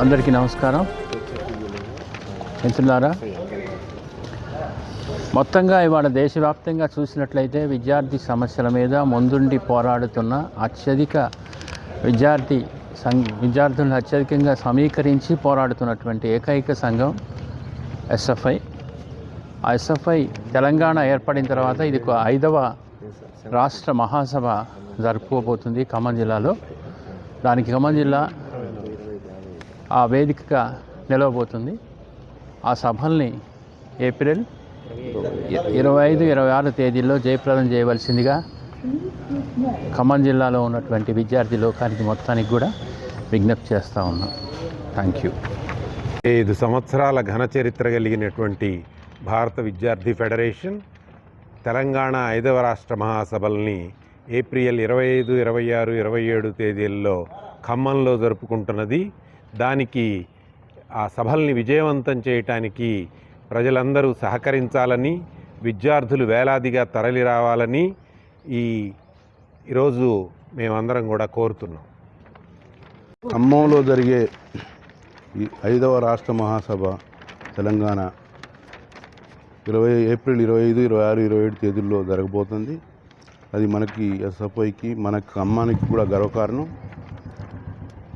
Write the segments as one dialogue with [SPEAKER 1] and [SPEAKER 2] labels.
[SPEAKER 1] అందరికీ నమస్కారం. మిత్రులారా మొత్తంగా ఇవాళ దేశవ్యాప్తంగా చూసినట్లయితే విద్యార్థి సమస్యల మీద ముందుండి పోరాడుతున్న అత్యధిక విద్యార్థి సం విద్యార్థులను అత్యధికంగా సమీకరించి పోరాడుతున్నటువంటి ఏకైక సంఘం ఎస్ఎఫ్ఐ. ఆ ఎస్ఎఫ్ఐ తెలంగాణ ఏర్పడిన తర్వాత ఇది ఐదవ రాష్ట్ర మహాసభ జరుపుకోబోతుంది ఖమ్మం జిల్లాలో. దానికి ఖమ్మం జిల్లా ఆ వేదికగా నిలవబోతుంది. ఆ సభల్ని ఏప్రిల్ ఇరవై ఐదు ఇరవై ఆరు తేదీల్లో జయప్రదం చేయవలసిందిగా ఖమ్మం జిల్లాలో ఉన్నటువంటి విద్యార్థి లోకానికి మొత్తానికి కూడా విజ్ఞప్తి చేస్తూ ఉన్నాం. థ్యాంక్ యూ
[SPEAKER 2] ఐదు సంవత్సరాల ఘన చరిత్ర కలిగినటువంటి భారత విద్యార్థి ఫెడరేషన్ తెలంగాణ ఐదవ రాష్ట్ర మహాసభల్ని ఏప్రిల్ ఇరవై ఐదు ఇరవై ఆరు ఇరవై ఏడు తేదీల్లో ఖమ్మంలో జరుపుకుంటున్నది. దానికి ఆ సభల్ని విజయవంతం చేయటానికి ప్రజలందరూ సహకరించాలని విద్యార్థులు వేలాదిగా తరలి రావాలని ఈ ఈరోజు మేమందరం కూడా కోరుతున్నాం.
[SPEAKER 3] ఖమ్మంలో జరిగే ఈ ఐదవ రాష్ట్ర మహాసభ తెలంగాణ ఇరవై ఏప్రిల్ ఇరవై ఐదు ఇరవై ఆరు ఇరవై ఏడు తేదీల్లో జరగబోతుంది. అది మనకి ఎస్ఎఫ్ఐకి మన ఖమ్మానికి కూడా గర్వకారణం.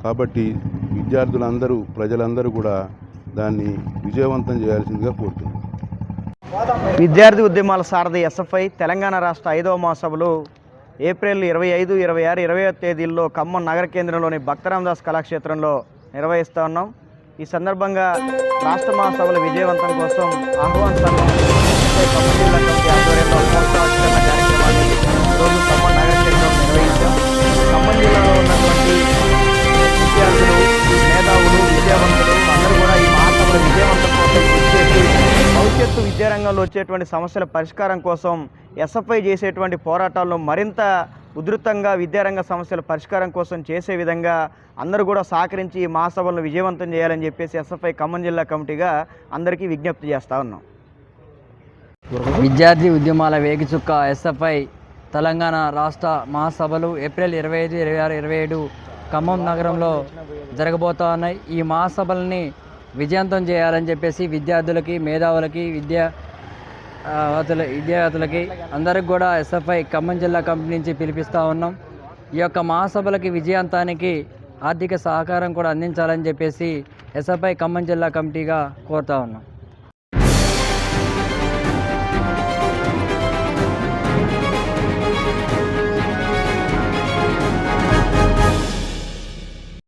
[SPEAKER 3] కాబట్టి విద్యార్థులందరూ ప్రజలందరూ కూడా దాన్ని విజయవంతం చేయాల్సిందిగా కోరుతున్నాను
[SPEAKER 4] విద్యార్థి ఉద్యమాల సారథి ఎస్ఎఫ్ఐ తెలంగాణ రాష్ట్ర ఐదవ మహాసభలో ఏప్రిల్ ఇరవై ఐదు ఇరవై ఆరు ఇరవై తేదీల్లో ఖమ్మం నగర కేంద్రంలోని భక్తరామదాస్ కళాక్షేత్రంలో నిర్వహిస్తూ ఉన్నాం. ఈ సందర్భంగా రాష్ట్ర మహాసభల విజయవంతం కోసం ఆహ్వాన సంఘం జిల్లా కమిటీ ఆధ్వర్యంలో మహోత్సవాచరణ కార్యక్రమాన్ని ఖమ్మం నిర్వహించాం. ఖమ్మం జిల్లాలో ఉన్నటువంటి విద్యార్థులు మేధావులు విద్యావంతులు అందరూ కూడా ఈ మహాసభల విజయవంతం కోసం కృషి చేసి భవిష్యత్తు విద్యారంగంలో వచ్చేటువంటి సమస్యల పరిష్కారం కోసం ఎస్ఎఫ్ఐ చేసేటువంటి పోరాటాల్లో మరింత ఉధృతంగా విద్యారంగ సమస్యల పరిష్కారం కోసం చేసే విధంగా అందరూ కూడా సహకరించి ఈ మహాసభలను విజయవంతం చేయాలని చెప్పేసి ఎస్ఎఫ్ఐ ఖమ్మం జిల్లా కమిటీగా అందరికీ విజ్ఞప్తి చేస్తా ఉన్నాం.
[SPEAKER 5] విద్యార్థి ఉద్యమాల వేగిచుక్క ఎస్ఎఫ్ఐ తెలంగాణ రాష్ట్ర మహాసభలు ఏప్రిల్ ఇరవై ఐదు ఇరవై ఆరు ఇరవై ఏడు ఖమ్మం నగరంలో జరగబోతా ఉన్నాయి. ఈ మహాసభల్ని విజయవంతం చేయాలని చెప్పేసి విద్యార్థులకి మేధావులకి విద్యా అతల వతుల విద్యార్థులకి అందరికి కూడా ఎస్ఎఫ్ఐ ఖమ్మం జిల్లా కంపెనీ నుంచి పిలిపిస్తూ ఉన్నాం. ఈ యొక్క మహాసభలకి విజయాంతానికి ఆర్థిక సహకారం కూడా అందించాలని చెప్పేసి ఎస్ఎఫ్ఐ ఖమ్మం జిల్లా కమిటీగా కోరుతా ఉన్నాం.